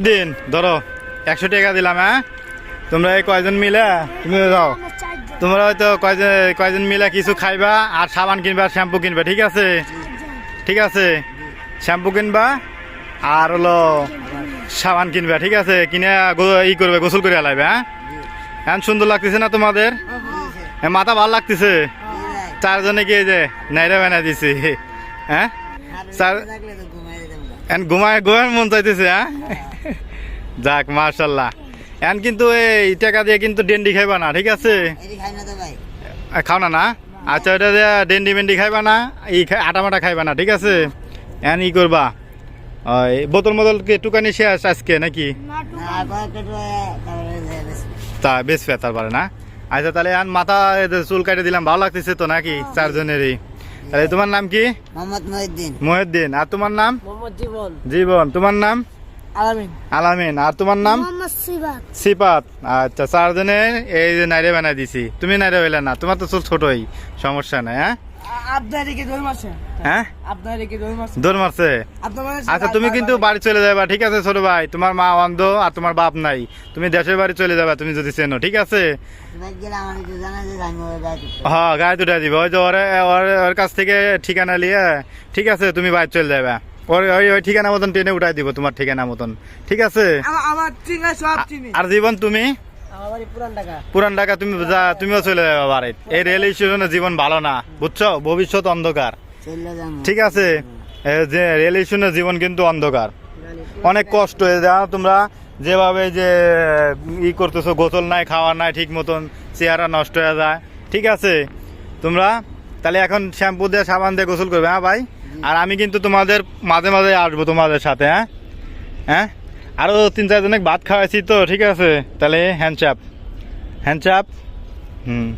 দিন ধরো একশো টাকা দিলাম হ্যাঁ? তোমরা এই কয়জন মিলে তুমি যাও। তোমরা হয়তো কয়জন কয়জন মিলে কিছু খাইবা আর সাবান কিনবা শ্যাম্পু কিনবা ঠিক আছে? ঠিক আছে? শ্যাম্পু কিনবা আর হলো সাবান কিনবা ঠিক আছে? কিনে ই করবে গোসল করে আলাইবে হ্যাঁ? এখন সুন্দর লাগতেছে না তোমাদের? এ, মাথা ভালো লাগতেছে? চারজনে গিয়ে যে নাইরা বানা দিছি হ্যাঁ? স্যার এখন ঘুমায় ঘুমায় মন চাইতেছে হ্যাঁ? যাক মার্শাল্লাহ এখন কিন্তু এই টাকা দিয়ে কিন্তু ডেন্ডি খাইবা না ঠিক আছে? খাও না না? আচ্ছা ওটা দিয়ে ডেন্ডি মেন্ডি খাইবা না ই আটা মাটা খাইবা না ঠিক আছে? এখন ই করবা। ওই বোতল মোতল কি টুকানি শেষ আজকে নাকি? তা বেশ ফেতার পারে না? আচ্ছা তাহলে এখন মাথা চুল কাটে দিলাম ভালো লাগতেছে তো নাকি চারজনেরই? তাহলে তোমার নাম কি? মোহাম্মদ মহিউদ্দিন। মহিউদ্দিন। আর তোমার নাম? মোহাম্মদ জীবন। জীবন। তোমার নাম? আলামিন। আলামিন। আর তোমার নাম? সিপাত আচ্ছা চারজনে এই যে নাইরে বানাই দিছি। তুমি নাইরে হইলে না তোমার তো চুল ছোটই সমস্যা নাই হ্যাঁ? হ্যাঁ? আপনার কি দৌড় মারছে? দৌড় মারছে আপনার আচ্ছা তুমি কিন্তু বাড়ি চলে যাবা ঠিক আছে ছোট ভাই? তোমার মা অন্ধ আর তোমার বাপ নাই। তুমি দেশের বাড়ি চলে যাবা তুমি যদি চেনো ঠিক আছে? আমার একটু জানা যে আমি ওই গাড়ি হ্যাঁ গায়ে দুটা দিবে। ওই যে ওর কাছ থেকে ঠিকানা নিয়ে ঠিক আছে তুমি বাইরে চলে যাবে ওই ওই ঠিকানা মতন ট্রেনে উঠাই দিব তোমার ঠিকানা মতন। ঠিক আছে? আমার চিনা আর জীবন তুমি? বাড়ি পুরান ঢাকা। তুমি তুমিও চলে যাবে বাড়ি এই রেল স্টেশনে জীবন ভালো না বুঝছ? ভবিষ্যৎ অন্ধকার। ঠিক আছে? যে রেল স্টেশনের জীবন কিন্তু অন্ধকার। অনেক কষ্ট। হয়ে তোমরা যেভাবে যে ই করতেছো গোসল নাই খাওয়া নাই ঠিক মতন চেহারা নষ্ট হয়ে যায়। ঠিক আছে? তোমরা তাহলে এখন শ্যাম্পু দিয়ে সাবান দিয়ে গোসল করবে হ্যাঁ ভাই? আর আমি কিন্তু তোমাদের মাঝে মাঝে আসব তোমাদের সাথে হ্যাঁ? হ্যাঁ? আরও তিন চারজনে ভাত খাওয়াইছি তো ঠিক আছে। তাহলে হ্যান্ডচাপ হ্যান্ডচাপ হুম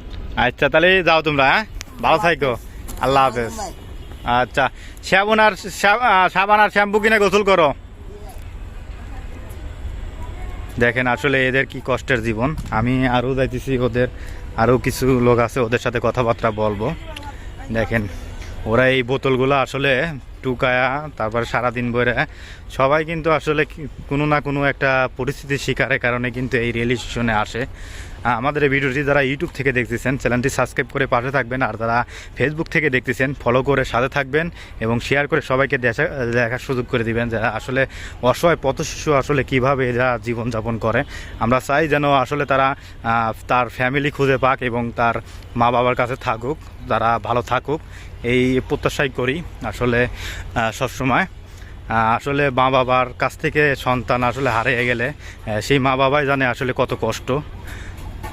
আচ্ছা তাহলে যাও তোমরা হ্যাঁ? ভালো থাকো। আল্লাহ হাফেজ। আচ্ছা সাবান আর সাবান আর শ্যাম্পু কিনে গোসল করো। দেখেন আসলে এদের কি কষ্টের জীবন। আমি আরও যাইতেছি ওদের আরও কিছু লোক আছে ওদের সাথে কথাবার্তা বলব। দেখেন ওরা এই বোতলগুলো আসলে টুকায়া, তারপর সারাদিন বইরে সবাই কিন্তু আসলে কোনো না কোনো একটা পরিস্থিতির শিকারের কারণে কিন্তু এই রেল স্টেশনে আসে। আমাদের এই ভিডিওটি যারা ইউটিউব থেকে দেখতেছেন, চ্যানেলটি সাবস্ক্রাইব করে পাশে থাকবেন। আর যারা ফেসবুক থেকে দেখতেছেন ফলো করে সাথে থাকবেন এবং শেয়ার করে সবাইকে দেখা, দেখার সুযোগ করে দিবেন যারা আসলে অসহায় পথ শিশু আসলে কীভাবে এরা জীবনযাপন করে। আমরা চাই যেন আসলে তারা তার ফ্যামিলি খুঁজে পাক এবং তার মা বাবার কাছে থাকুক, তারা ভালো থাকুক। এই প্রত্যাশাই করি আসলে সবসময়। আসলে মা বাবার কাছ থেকে সন্তান আসলে হারিয়ে গেলে সেই মা বাবাই জানে আসলে কত কষ্ট।